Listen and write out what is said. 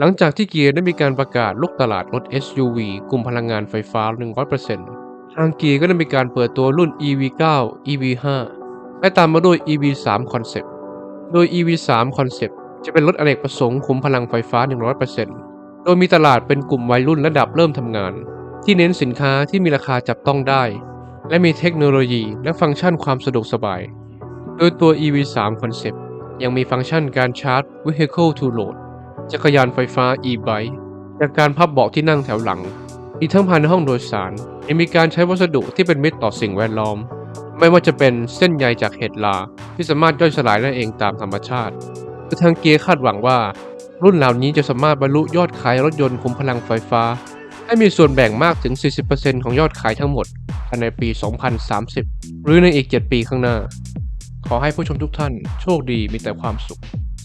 หลังจากที่เกียร์ได้มีการประกาศลุกตลาดรถ SUV กลุ่มพลังงานไฟฟ้า 100%ทางเกียร์ก็ได้มีการเปิดตัวรุ่น EV9 EV5 และตามมาด้วย EV3 Concept โดย EV3 Concept จะเป็นรถอเนกประสงค์คุมพลังไฟฟ้า 100%โดยมีตลาดเป็นกลุ่มวัยรุ่นระดับเริ่มทำงาน ที่เน้นสินค้าที่มีราคาจับต้องได้ และมีเทคโนโลยีและฟังก์ชันความสะดวกสบาย โดยตัว EV3 Concept ยังมีฟังก์ชันการชาร์จ Vehicle to Load จักรยานไฟฟ้า e-bike จากการพับเบาะที่นั่งแถวหลัง อีกทั้งภายในห้องโดยสารยังมีการใช้วัสดุที่เป็นมิตรต่อสิ่งแวดล้อม ไม่ว่าจะเป็นเส้นใยจากเห็ดลา ที่สามารถย่อยสลายได้เองตามธรรมชาติคือทางเกียร์คาดหวังว่า รุ่นเหล่านี้จะสามารถบรรลุยอดขายรถยนต์คุมพลังไฟฟ้า ให้มีส่วนแบ่งมากถึง 40%ของยอดขายทั้งหมดภายในปี 2030 หรือในอีก 7 ปีข้างหน้า ขอให้ผู้ชมทุกท่านโชคดีมีแต่ความสุข